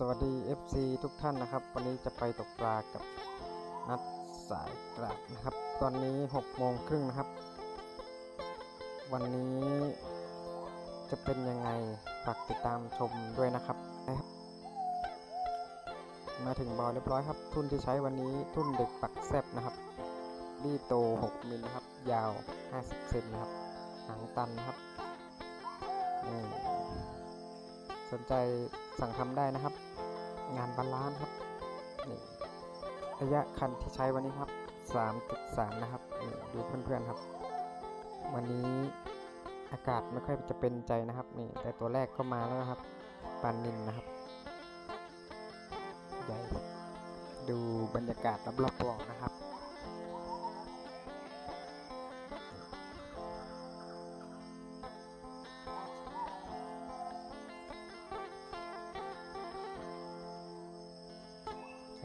สวัสดี FC ทุกท่านนะครับ วันนี้จะไปตกปลากับนัดสายกราบนะครับ ตอนนี้6โมงครึ่งนะครับ วันนี้จะเป็นยังไงฝากติดตามชมด้วยนะครับ มาถึงบอลเรียบร้อยครับ ทุนที่ใช้วันนี้ทุนเด็กปักแซบนะครับดีโต 6 มิลนะครับ ยาว 50 เซนนะครับ หางตันนะครับนี่ สนใจสั่งทำได้นะครับ งานบาลานครับนี่ระยะคันที่ใช้วันนี้ครับ 3.3 นะครับนี่ดูเพื่อนๆครับ วันนี้อากาศไม่ค่อยจะเป็นใจนะครับนี่แต่ตัวแรกก็มาแล้วครับปานนินนะครับใหญ่ดูบรรยากาศรอบๆนะครับ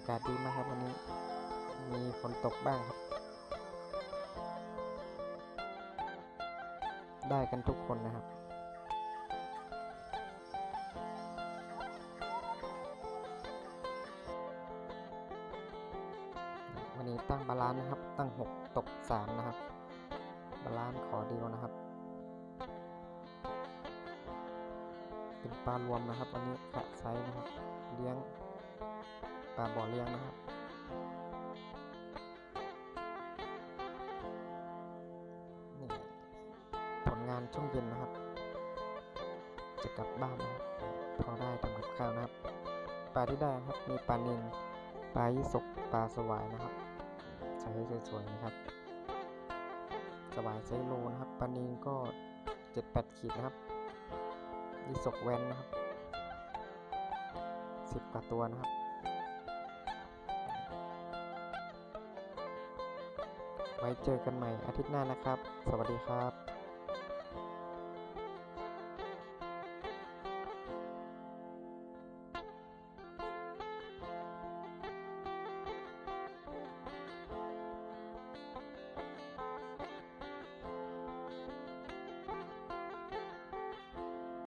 ากาศดีมากครับวันนี้ มีฝนตกบ้างครับ ได้กันทุกคนนะครับวันนี้ตั้งบาลานนะครับ ตั้ง 6 ตก 3 นะครับ บาลานขอเดียวนะครับ เป็นปลารวมนะครับวันนี้กะไซส์นะครับ เลี้ยง ลาบ่อเลี้ยงนะครับ นี่ผลงานช่วงเย็นนะครับ จะกลับบ้านนะครับ พอได้ทำกับข้าวนะครับ ปลาที่ได้นะครับ มีปลานิลปลายี่สกปลาสวายนะครับใช้สวยๆนะครับ สวายไซโลนะครับ ปลานิลก็เจ็ดแปดขีดนะครับยี่สกแวนนะครับสิบกว่าตัวนะครับ ไว้เจอกันใหม่อาทิตย์หน้านะครับ สวัสดีครับ